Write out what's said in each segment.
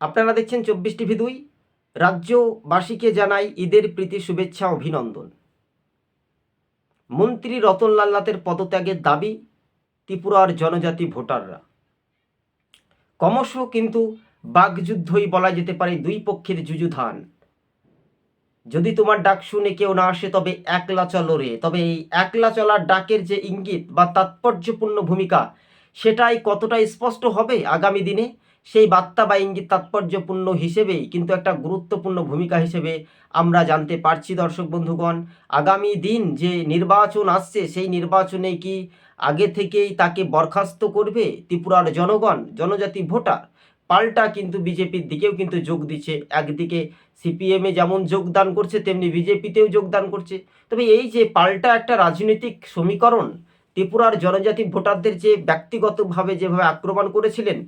আপনারা দেখছেন চব্বিশ টিভি দুই। রাজ্যবাসীকে জানাই ঈদের প্রীতি, শুভেচ্ছা, অভিনন্দন। মন্ত্রী রতনলাল নাথের পদত্যাগের দাবি ত্রিপুরার জনজাতি ভোটাররা। ক্রমশ কিন্তু বাগযুদ্ধই বলা যেতে পারে দুই পক্ষের যুযুধান। যদি তোমার ডাক শুনে কেউ না আসে, তবে একলা চলো রে। তবে এই একলা চলার ডাকের যে ইঙ্গিত বা তাৎপর্যপূর্ণ ভূমিকা সেটাই কতটা স্পষ্ট হবে আগামী দিনে? সেই বার্তা বা ইঙ্গিত তাৎপর্যপূর্ণ হিসেবেই কিন্তু একটা গুরুত্বপূর্ণ ভূমিকা হিসেবে আমরা জানতে পারছি দর্শক বন্ধুগণ। আগামী দিন যে নির্বাচন আসছে, সেই নির্বাচনে কি আগে থেকেই তাকে বরখাস্ত করবে ত্রিপুরার জনগণ, জনজাতি ভোটার? পাল্টা কিন্তু বিজেপির দিকেও কিন্তু যোগ দিচ্ছে। একদিকে সিপিএমে যেমন যোগদান করছে, তেমনি বিজেপিতেও যোগদান করছে। তবে এই যে পাল্টা একটা রাজনৈতিক সমীকরণ ত্রিপুরার জনজাতি ভোটারদের যে ব্যক্তিগতভাবে যেভাবে আক্রমণ করেছিলেন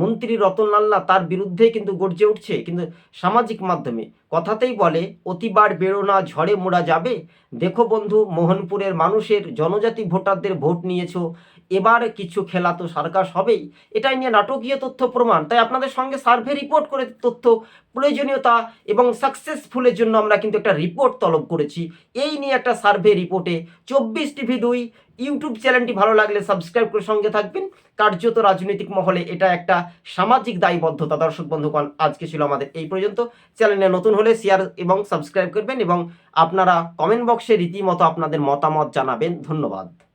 মন্ত্রী রতন রতনলাল্লা তার বিরুদ্ধে কিন্তু গর্জে উঠছে, কিন্তু সামাজিক মাধ্যমে। কথাতেই বলে, অতিবার বেরো না, ঝড়ে মোড়া যাবে। দেখো বন্ধু, মোহনপুরের মানুষের জনজাতি ভোটারদের ভোট নিয়েছ। এবার কিছু খেলা তো সার্কাস হবেই। এটাই নিয়ে নাটকীয় তথ্য প্রমাণ। তাই আপনাদের সঙ্গে সার্ভে রিপোর্ট করে তথ্য প্রয়োজনীয়তা এবং সাকসেসফুলের জন্য আমরা কিন্তু একটা রিপোর্ট তলব করেছি। এই নিয়ে একটা সার্ভে রিপোর্টে চব্বিশ টিভি দুই ইউটিউব চ্যানেলটি ভালো লাগলে সাবস্ক্রাইব করে সঙ্গে থাকবেন। কার্যত রাজনৈতিক মহলে এটা একটা সামাজিক দায়বদ্ধতা। দর্শক বন্ধুগণ, আজকে ছিল আমাদের এই পর্যন্ত। চ্যানেলে নতুন হলে শেয়ার এবং সাবস্ক্রাইব করবেন এবং আপনারা কমেন্ট বক্সে রীতিমতো আপনাদের মতামত জানাবেন। ধন্যবাদ।